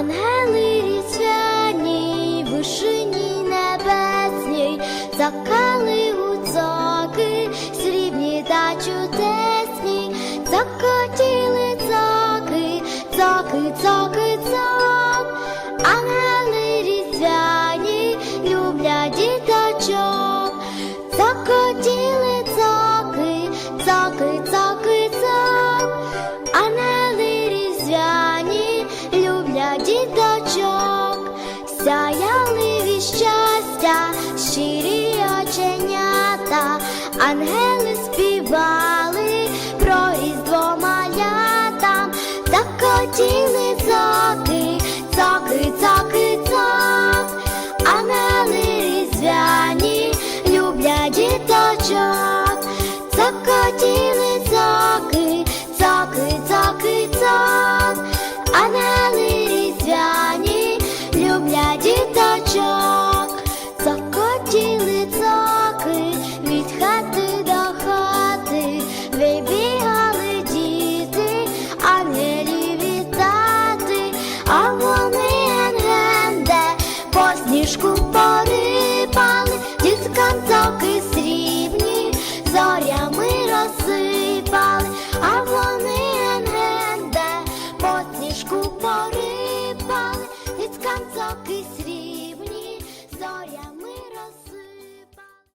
Ангели різдвяні, вишині небесній, закали гудзаки, срібні та чудесні, закотіли цаки, цаки, цаки, цак. Ангели різдвяні, люблять діточок, закотіли цоки, цоки. діточок, сяяли від щастя, щирі оченята, ангели співали про різдво малятам так хотіли цоки, цоки, цоки, цок, ангели різдвяні, люблять діточок, цокотіли цоки, цоки, цоки, цок. Ангели летіли цоки від хати до хати, вибігали діти, ангелів вітати, а вони енгенде по сніжку.